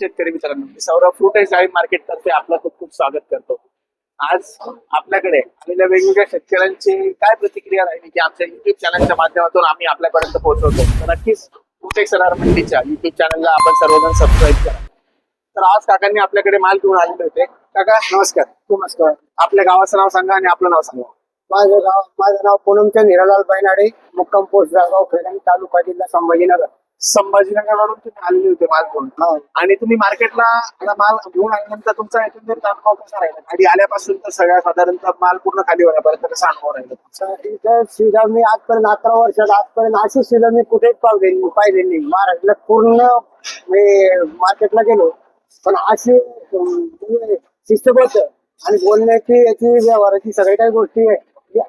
शेतकरी मित्रांनो मी सौरभ फ्रूट अँड डाळिंब मार्केट तर्फे आपलं खूप खूप स्वागत करतो. आज आपल्याकडे आलेल्या वेगवेगळ्या शेतकऱ्यांची काय प्रतिक्रिया राहिली की आमच्या युट्यूब चॅनलच्या माध्यमातून आम्ही आपल्यापर्यंत पोहोचवतो. तर नक्कीच फ्रूट सरार मंडीच्या युट्यूब चॅनलला आपण सर्वजण सबस्क्राईब करा. तर आज काकांनी आपल्याकडे माल घेऊन आलेले होते. काका नमस्कार. नमस्कार. आपल्या गावाचं नाव सांगा आणि आपलं नाव सांगा. माझं नाव माझं नाव पूनमचंद हिरालाल बैनाडे मुक्काम पोस्ट जळगाव खेडण तालुका जिल्हा संभाजीनगर. संभाजीनगरवरून तुम्ही आलेले होते माल घेऊन. आणि तुम्ही मार्केटला आता माल घेऊन आल्यानंतर तुमचा एकंदरीत अनुभव कसा राहिला? गाडी आल्यापासून तर सगळ्या साधारणतः माल पूर्ण खाली होण्यापर्यंत कसा अनुभव राहिला सुविधा मी आजपर्यंत अकरा वर्षात आजपर्यंत अशी सुविधा मी कुठेच पाहिली पाहिली नाही महाराष्ट्रात पूर्ण मी मार्केटला गेलो पण अशी अं, म्हणजे शिस्तबद्ध आणि बोलण्याची याची व्यवहाराची सगळ्या काही गोष्टी आहे.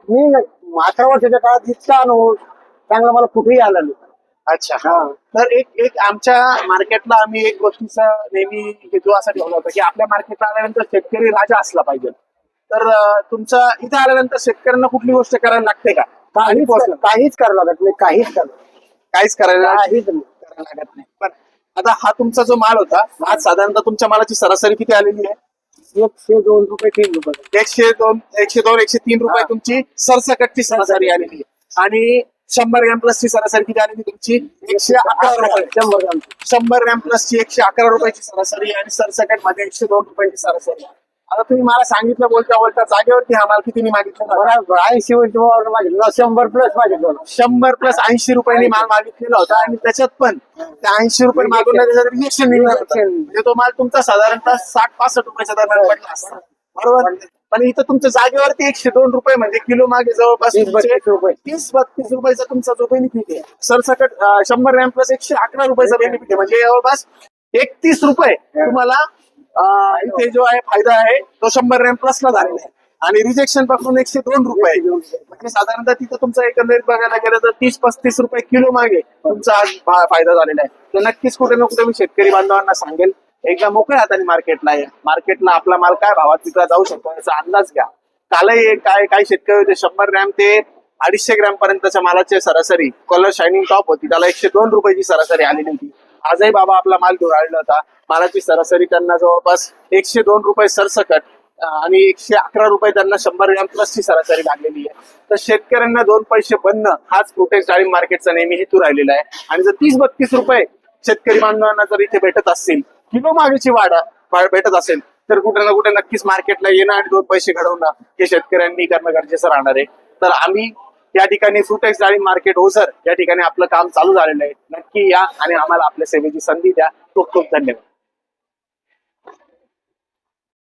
मी अकरा वर्षाच्या काळात इतका अनुभव चांगला मला कुठेही आला नाही. अच्छा. हा. तर एक एक आमच्या मार्केटला आम्ही एक गोष्टीचा नेहमी हेतू असा ठेवला होता की आपल्या मार्केटला आल्यानंतर शेतकरी राजा असला पाहिजे. तर तुमचा इथे आल्यानंतर शेतकऱ्यांना कुठली गोष्ट करायला लागते का? काहीच. काहीच करावं लागत नाही. काहीच काहीच करायला काहीच करायला लागत नाही. पण आता हा तुमचा जो माल होता आज साधारणतः तुमच्या मालाची सरासरी किती आलेली आहे? एकशे दोन रुपये तीन रुपये. एकशे दोन एकशे दोन एकशे तीन रुपये. तुमची सरसकटची सरासरी आलेली आहे. आणि शंभर ग्रॅम प्लसची सरासरी किती आलेली तुमची? एकशे अकरा रुपये. शंभर ग्राम. शंभर ग्रॅम प्लसची एकशे अकरा रुपयाची सरासरी आणि सरसकटमध्ये एकशे दोन रुपयाची सरासरी आता तुम्ही मला सांगितलं बोलता बोलता जागेवरती हा माल किती मागितला? ऐंशी मागितलं. शंभर प्लस मागितलं. शंभर प्लस ऐंशी रुपयांनी माल मागितलेला होता आणि त्याच्यात पण त्या ऐंशी रुपये मागून त्याच्यात रिजेक्शन निघणार म्हणजे तो माल तुमचा साधारणतः साठ पासष्ट रुपयाच्या दरम्यान पडला असता. बरोबर? पण इथं तुमच्या जागेवरती एकशे दोन रुपये म्हणजे किलो मागे जवळपास तीस बत्तीस रुपये. तीस बत्तीस रुपयाचा तुमचा जो बेनिफिट आहे. सरसकट अं, शंभर ग्रॅम प्लस एकशे अकरा रुपयाचा बेनिफिट आहे. म्हणजे जवळपास एकतीस रुपये तुम्हाला अं, इथे जो आहे फायदा आहे तो शंभर ग्रॅम प्लसला झालेला आहे. आणि रिजेक्शनपासून एकशे दोन रुपये म्हणजे साधारणतः तिथं तुमचा एकंदरीत बघायला गेलं तर तीस पस्तीस रुपये किलो मागे तुमचा आज फायदा झालेला आहे. तर नक्कीच कुठे ना कुठे मी शेतकरी बांधवांना सांगेल एकदा मोकळ्या हाताने मार्केटला या. मार्केटला आपला माल काय भावात विकला जाऊ शकतो याचा अंदाज घ्या. कालही एक काय काही शेतकरी होते शंभर ग्रॅम ते अडीचशे ग्रॅम पर्यंतच्या मालाची सरासरी कलर शायनिंग टॉप होती. त्याला एकशे दोन रुपयाची सरासरी आलेली होती. आजही बाबा आपला माल धुराळला होता. मालाची सरासरी त्यांना जवळपास एकशे दोन रुपये सरसकट आणि एकशे अकरा रुपये त्यांना शंभर ग्रॅम प्लसची सरासरी लागलेली आहे. तर शेतकऱ्यांना दोन पैसे बनणं हाच प्रोटेक्ट डाळिंब मार्केटचा नेहमी हेतू राहिलेला आहे. आणि जर तीस बत्तीस रुपये शेतकरी बांधवांना जर इथे भेटत असतील किलो मागेची वाढ भेटत असेल तर कुठे ना कुठे नक्कीच मार्केटला येणं आणि दोन पैसे घडवणं हे शेतकऱ्यांनी करणं गरजेचं राहणार आहे. तर आम्ही या ठिकाणी फ्रुटेक्स डाळिंब मार्केट ओझर या ठिकाणी आपलं काम चालू झालेलं आहे. नक्की या आणि आम्हाला आपल्या सेवेची संधी द्या. खूप खूप धन्यवाद.